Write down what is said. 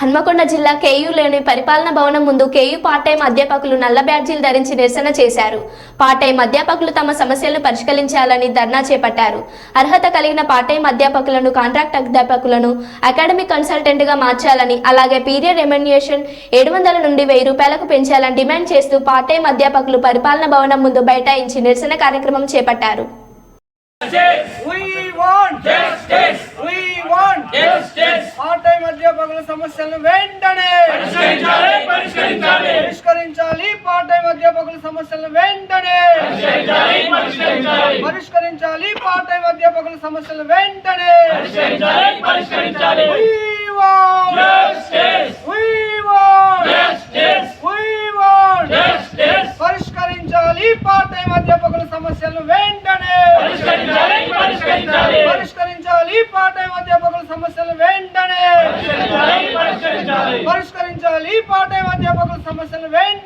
హన్మకొండ జిల్లా కేయూలోని పరిపాలన భవనం ముందు కేయూ పార్ట్ టైం అధ్యాపకులు నల్ల బ్యాడ్జీలు ధరించి నిరసన చేశారు. పార్ట్ టైం అధ్యాపకులు తమ సమస్యలను పరిష్కరించాలని ధర్నా చేపట్టారు. అర్హత కలిగిన పార్ట్ టైం అధ్యాపకులను కాంట్రాక్ట్ అధ్యాపకులను అకాడమిక్ కన్సల్టెంట్గా మార్చాలని అలాగే పీరియడ్ రెమ్యునేషన్ ఏడు వందల నుండి వెయ్యి రూపాయలకు పెంచాలని డిమాండ్ చేస్తూ పార్ట్ టైం అధ్యాపకులు పరిపాలన భవనం ముందు బైఠాయించి నిరసన కార్యక్రమం చేపట్టారు. అధ్యాపకుల సమస్యలను వెంటనే పరిష్కరించాలి పార్ట్ టైం అధ్యాపకుల సమస్యలను వెంటనే పరిష్కరించాలి పార్ట్ టైం అధ్యాపకుల సమస్యలను వెంటనే! పరిష్కరించాలి పార్ట్ టైం అధ్యాపకుల సమస్యలను వెంటనే పరిష్కరించాలి పరిష్కరించాలి పరిష్కరించాలి పార్ట్ టైం అధ్యాపకుల సమస్యలను వెంటనే పరిష్కరించాలి. టైం అధ్యాపకుల సమస్యలను వెంటనే